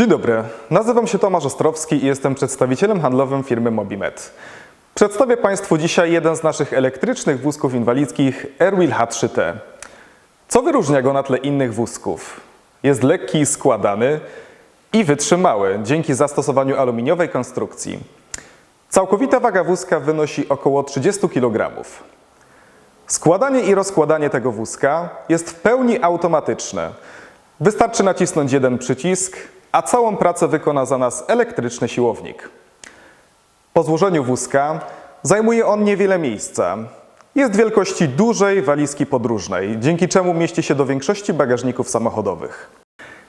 Dzień dobry, nazywam się Tomasz Ostrowski i jestem przedstawicielem handlowym firmy Mobimed. Przedstawię Państwu dzisiaj jeden z naszych elektrycznych wózków inwalidzkich Airwheel H3T. Co wyróżnia go na tle innych wózków? Jest lekki składany i wytrzymały dzięki zastosowaniu aluminiowej konstrukcji. Całkowita waga wózka wynosi około 30 kg. Składanie i rozkładanie tego wózka jest w pełni automatyczne. Wystarczy nacisnąć jeden przycisk, a całą pracę wykona za nas elektryczny siłownik. Po złożeniu wózka zajmuje on niewiele miejsca. Jest wielkości dużej walizki podróżnej, dzięki czemu mieści się do większości bagażników samochodowych.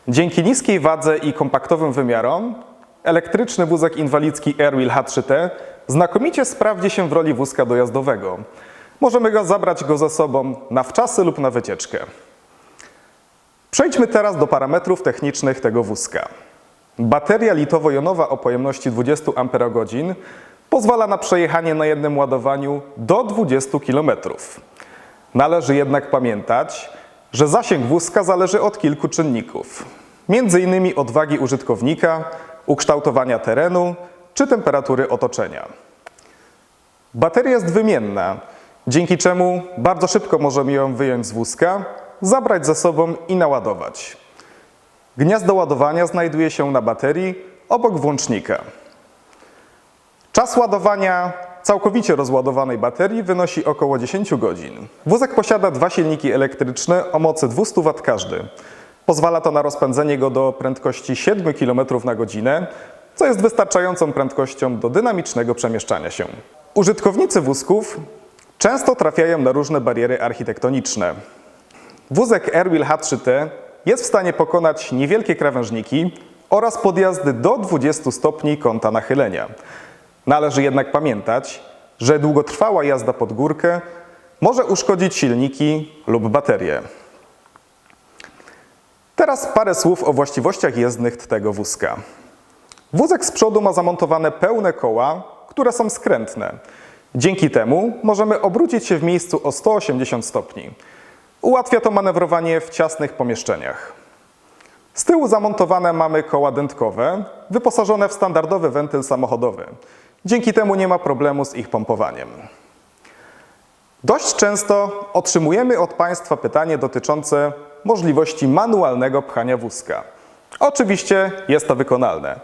Dzięki niskiej wadze i kompaktowym wymiarom, elektryczny wózek inwalidzki Airwheel H3T znakomicie sprawdzi się w roli wózka dojazdowego. Możemy go zabrać go ze sobą na wczasy lub na wycieczkę. Przejdźmy teraz do parametrów technicznych tego wózka. Bateria litowo-jonowa o pojemności 20 Ah pozwala na przejechanie na jednym ładowaniu do 20 km. Należy jednak pamiętać, że zasięg wózka zależy od kilku czynników, m.in. od wagi użytkownika, ukształtowania terenu czy temperatury otoczenia. Bateria jest wymienna, dzięki czemu bardzo szybko możemy ją wyjąć z wózka, zabrać ze sobą i naładować. Gniazdo ładowania znajduje się na baterii obok włącznika. Czas ładowania całkowicie rozładowanej baterii wynosi około 10 godzin. Wózek posiada dwa silniki elektryczne o mocy 200 W każdy. Pozwala to na rozpędzenie go do prędkości 7 km na godzinę, co jest wystarczającą prędkością do dynamicznego przemieszczania się. Użytkownicy wózków często trafiają na różne bariery architektoniczne. Wózek Airwheel H3T jest w stanie pokonać niewielkie krawężniki oraz podjazdy do 20 stopni kąta nachylenia. Należy jednak pamiętać, że długotrwała jazda pod górkę może uszkodzić silniki lub baterie. Teraz parę słów o właściwościach jezdnych tego wózka. Wózek z przodu ma zamontowane pełne koła, które są skrętne. Dzięki temu możemy obrócić się w miejscu o 180 stopni. Ułatwia to manewrowanie w ciasnych pomieszczeniach. Z tyłu zamontowane mamy koła dętkowe, wyposażone w standardowy wentyl samochodowy. Dzięki temu nie ma problemu z ich pompowaniem. Dość często otrzymujemy od Państwa pytanie dotyczące możliwości manualnego pchania wózka. Oczywiście jest to wykonalne.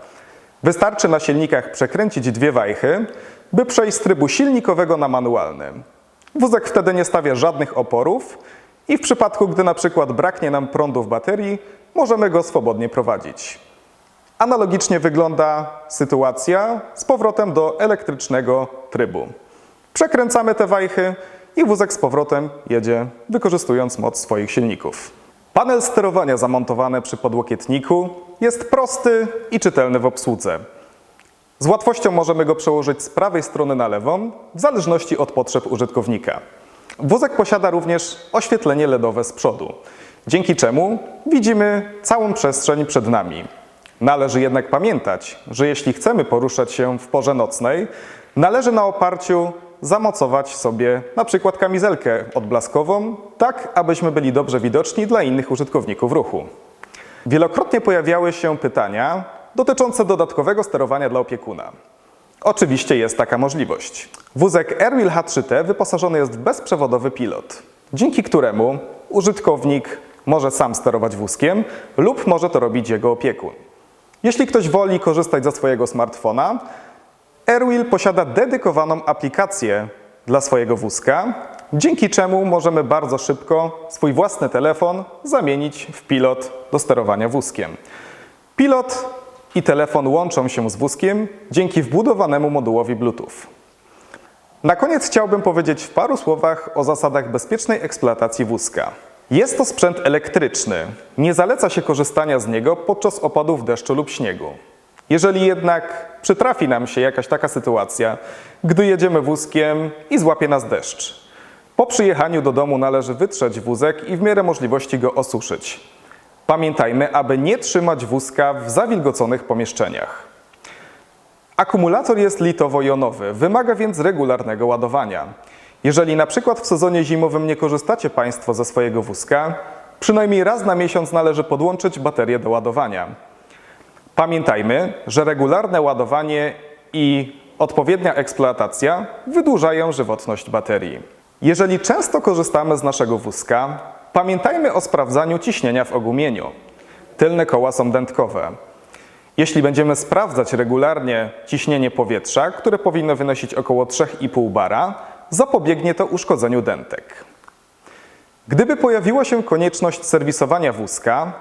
Wystarczy na silnikach przekręcić dwie wajchy, by przejść z trybu silnikowego na manualny. Wózek wtedy nie stawia żadnych oporów i w przypadku, gdy na przykład braknie nam prądu w baterii, możemy go swobodnie prowadzić. Analogicznie wygląda sytuacja z powrotem do elektrycznego trybu. Przekręcamy te wajchy i wózek z powrotem jedzie, wykorzystując moc swoich silników. Panel sterowania zamontowany przy podłokietniku jest prosty i czytelny w obsłudze. Z łatwością możemy go przełożyć z prawej strony na lewą, w zależności od potrzeb użytkownika. Wózek posiada również oświetlenie LEDowe z przodu, dzięki czemu widzimy całą przestrzeń przed nami. Należy jednak pamiętać, że jeśli chcemy poruszać się w porze nocnej, należy na oparciu zamocować sobie na przykład kamizelkę odblaskową, tak abyśmy byli dobrze widoczni dla innych użytkowników ruchu. Wielokrotnie pojawiały się pytania dotyczące dodatkowego sterowania dla opiekuna. Oczywiście jest taka możliwość. Wózek Airwheel H3T wyposażony jest w bezprzewodowy pilot, dzięki któremu użytkownik może sam sterować wózkiem lub może to robić jego opiekun. Jeśli ktoś woli korzystać ze swojego smartfona, Airwheel posiada dedykowaną aplikację dla swojego wózka, dzięki czemu możemy bardzo szybko swój własny telefon zamienić w pilot do sterowania wózkiem. Pilot i telefon łączą się z wózkiem dzięki wbudowanemu modułowi Bluetooth. Na koniec chciałbym powiedzieć w paru słowach o zasadach bezpiecznej eksploatacji wózka. Jest to sprzęt elektryczny. Nie zaleca się korzystania z niego podczas opadów deszczu lub śniegu. Jeżeli jednak przytrafi nam się jakaś taka sytuacja, gdy jedziemy wózkiem i złapie nas deszcz, po przyjechaniu do domu należy wytrzeć wózek i w miarę możliwości go osuszyć. Pamiętajmy, aby nie trzymać wózka w zawilgoconych pomieszczeniach. Akumulator jest litowo-jonowy, wymaga więc regularnego ładowania. Jeżeli na przykład w sezonie zimowym nie korzystacie Państwo ze swojego wózka, przynajmniej raz na miesiąc należy podłączyć baterię do ładowania. Pamiętajmy, że regularne ładowanie i odpowiednia eksploatacja wydłużają żywotność baterii. Jeżeli często korzystamy z naszego wózka, pamiętajmy o sprawdzaniu ciśnienia w ogumieniu. Tylne koła są dętkowe. Jeśli będziemy sprawdzać regularnie ciśnienie powietrza, które powinno wynosić około 3,5 bara, zapobiegnie to uszkodzeniu dętek. Gdyby pojawiła się konieczność serwisowania wózka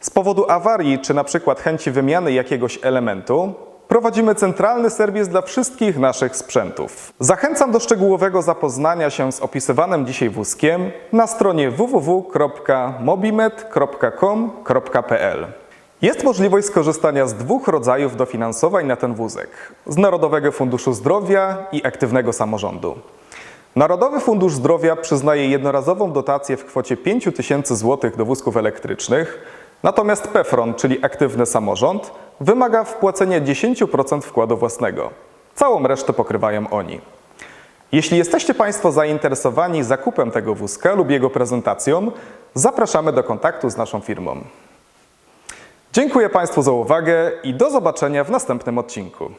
z powodu awarii czy na przykład chęci wymiany jakiegoś elementu, prowadzimy centralny serwis dla wszystkich naszych sprzętów. Zachęcam do szczegółowego zapoznania się z opisywanym dzisiaj wózkiem na stronie www.mobimed.com.pl. Jest możliwość skorzystania z dwóch rodzajów dofinansowań na ten wózek: z Narodowego Funduszu Zdrowia i Aktywnego Samorządu. Narodowy Fundusz Zdrowia przyznaje jednorazową dotację w kwocie 5 tysięcy złotych do wózków elektrycznych, natomiast PEFRON, czyli Aktywny Samorząd, wymaga wpłacenia 10% wkładu własnego. Całą resztę pokrywają oni. Jeśli jesteście Państwo zainteresowani zakupem tego wózka lub jego prezentacją, zapraszamy do kontaktu z naszą firmą. Dziękuję Państwu za uwagę i do zobaczenia w następnym odcinku.